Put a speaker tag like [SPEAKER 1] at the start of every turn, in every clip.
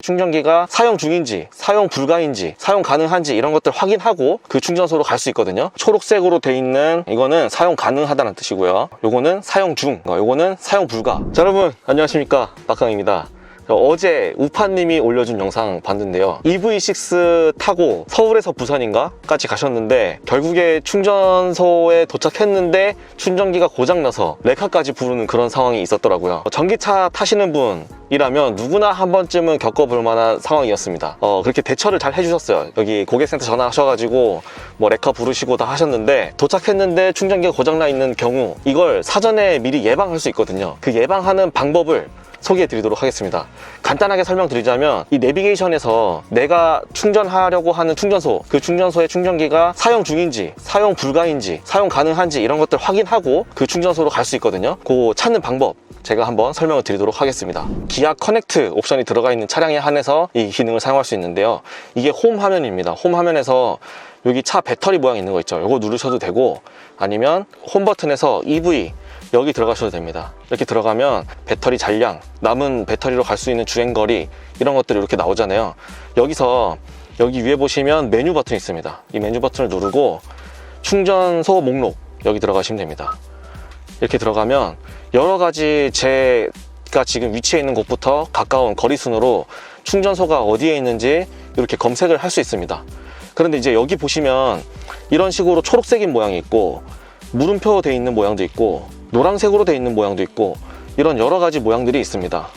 [SPEAKER 1] 충전기가 사용 중인지, 사용 불가인지, 사용 가능한지 이런 것들 확인하고 그 충전소로 갈 수 있거든요. 초록색으로 돼 있는 이거는 사용 가능하다는 뜻이고요. 요거는 사용 중, 어, 요거는 사용 불가. 자, 여러분 안녕하십니까 박강입니다. 어제 우파님이 올려준 영상 봤는데요. EV6 타고 서울에서 부산인가까지 가셨는데 결국에 충전소에 도착했는데 충전기가 고장나서 레카까지 부르는 그런 상황이 있었더라고요. 전기차 타시는 분이라면 누구나 한 번쯤은 겪어볼 만한 상황이었습니다. 어, 그렇게 대처를 잘 해주셨어요. 여기 고객센터 전화하셔가지고 뭐 레카 부르시고 다 하셨는데 도착했는데 충전기가 고장나 있는 경우 이걸 사전에 미리 예방할 수 있거든요. 그 예방하는 방법을 소개해 드리도록 하겠습니다. 간단하게 설명드리자면 이 내비게이션에서 내가 충전하려고 하는 충전소, 그 충전소의 충전기가 사용 중인지, 사용 불가인지, 사용 가능한지 이런 것들 확인하고 그 충전소로 갈 수 있거든요. 그 찾는 방법 제가 한번 설명을 드리도록 하겠습니다. 기아 커넥트 옵션이 들어가 있는 차량에 한해서 이 기능을 사용할 수 있는데요. 이게 홈 화면입니다. 홈 화면에서 여기 차 배터리 모양 있는 거 있죠. 이거 누르셔도 되고 아니면 홈 버튼에서 EV 여기 들어가셔도 됩니다. 이렇게 들어가면 배터리 잔량, 남은 배터리로 갈 수 있는 주행 거리 이런 것들이 이렇게 나오잖아요. 여기서 여기 위에 보시면 메뉴 버튼이 있습니다. 이 메뉴 버튼을 누르고 충전소 목록 여기 들어가시면 됩니다. 이렇게 들어가면 여러 가지 제가 지금 위치해 있는 곳부터 가까운 거리 순으로 충전소가 어디에 있는지 이렇게 검색을 할 수 있습니다. 그런데 이제 여기 보시면 이런 식으로 초록색인 모양이 있고 물음표 돼 있는 모양도 있고 노란색으로 돼 있는 모양도 있고 이런 여러 가지 모양들이 있습니다.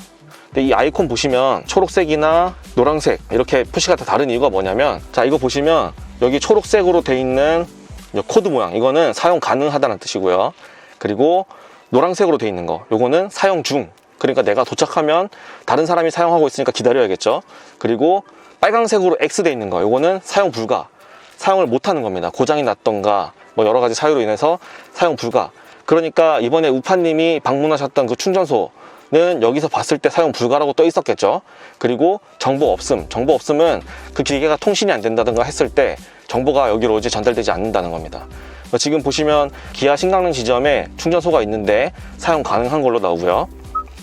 [SPEAKER 1] 근데 이 아이콘 보시면 초록색이나 노란색 이렇게 표시가 다 다른 이유가 뭐냐면 자 이거 보시면 여기 초록색으로 돼 있는 이 코드 모양 이거는 사용 가능하다는 뜻이고요. 그리고 노란색으로 돼 있는 거 요거는 사용 중 그러니까 내가 도착하면 다른 사람이 사용하고 있으니까 기다려야겠죠. 그리고 빨강색으로 X 돼 있는 거 요거는 사용 불가 사용을 못 하는 겁니다. 고장이 났던가 뭐 여러 가지 사유로 인해서 사용 불가. 그러니까 이번에 우파님이 방문하셨던 그 충전소는 여기서 봤을 때 사용 불가라고 떠 있었겠죠. 그리고 정보 없음. 정보 없음은 그 기계가 통신이 안 된다든가 했을 때 정보가 여기로 이제 전달되지 않는다는 겁니다. 지금 보시면 기아 신강릉 지점에 충전소가 있는데 사용 가능한 걸로 나오고요.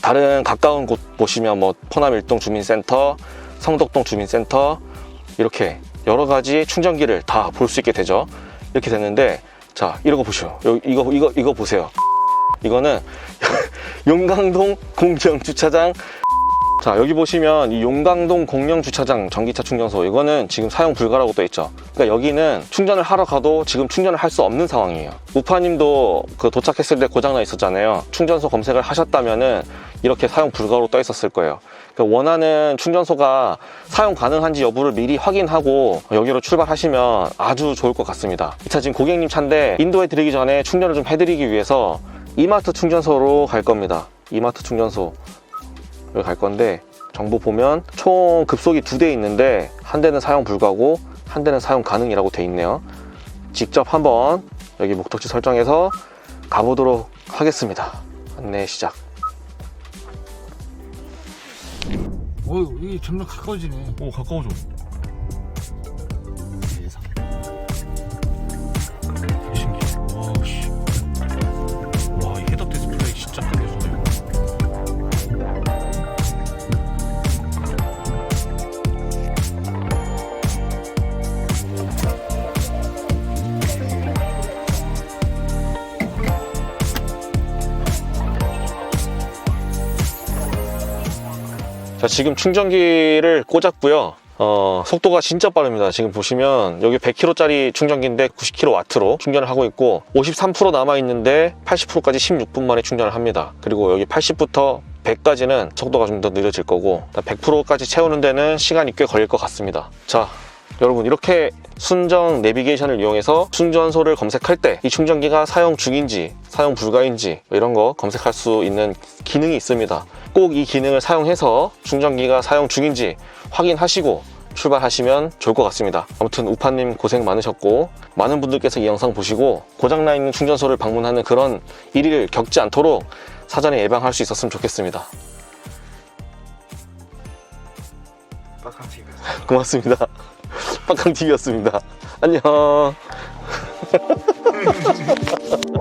[SPEAKER 1] 다른 가까운 곳 보시면 뭐 포남 일동 주민센터, 성덕동 주민센터 이렇게 여러 가지 충전기를 다 볼 수 있게 되죠. 이렇게 됐는데 자 이런 거 보시오. 요- 이거 이거 이거 보세요. 이거는 용강동 공영 주차장. 자 여기 보시면 이 용강동 공영 주차장 전기차 충전소 이거는 지금 사용 불가라고 떠 있죠. 그러니까 여기는 충전을 하러 가도 지금 충전을 할 수 없는 상황이에요. 우파님도 그 도착했을 때 고장나 있었잖아요. 충전소 검색을 하셨다면은 이렇게 사용 불가로 떠 있었을 거예요. 그러니까 원하는 충전소가 사용 가능한지 여부를 미리 확인하고 여기로 출발하시면 아주 좋을 것 같습니다. 이 차 지금 고객님 차인데 인도에 드리기 전에 충전을 좀 해드리기 위해서 이마트 충전소로 갈 겁니다. 이마트 충전소 갈 건데 정보 보면 총 급속이 두 대 있는데 한 대는 사용 불가고 한 대는 사용 가능이라고 돼 있네요. 직접 한번 여기 목적지 설정해서 가보도록 하겠습니다. 안내 시작.
[SPEAKER 2] 오, 이게 점점 가까워지네.
[SPEAKER 1] 오 가까워져. 자 지금 충전기를 꽂았고요. 어, 속도가 진짜 빠릅니다. 지금 보시면 여기 100kw짜리 충전기인데 90kW로 충전을 하고 있고 53% 남아있는데 80%까지 16분 만에 충전을 합니다. 그리고 여기 80부터 100까지는 속도가 좀 더 느려질 거고 100%까지 채우는 데는 시간이 꽤 걸릴 것 같습니다. 자 여러분 이렇게 순정 내비게이션을 이용해서 충전소를 검색할 때 이 충전기가 사용 중인지 사용 불가인지 이런 거 검색할 수 있는 기능이 있습니다. 꼭 이 기능을 사용해서 충전기가 사용 중인지 확인하시고 출발하시면 좋을 것 같습니다. 아무튼 우파님 고생 많으셨고 많은 분들께서 이 영상 보시고 고장나 있는 충전소를 방문하는 그런 일을 겪지 않도록 사전에 예방할 수 있었으면 좋겠습니다.
[SPEAKER 2] 빡한티가.
[SPEAKER 1] 고맙습니다. 빡강TV였습니다. 안녕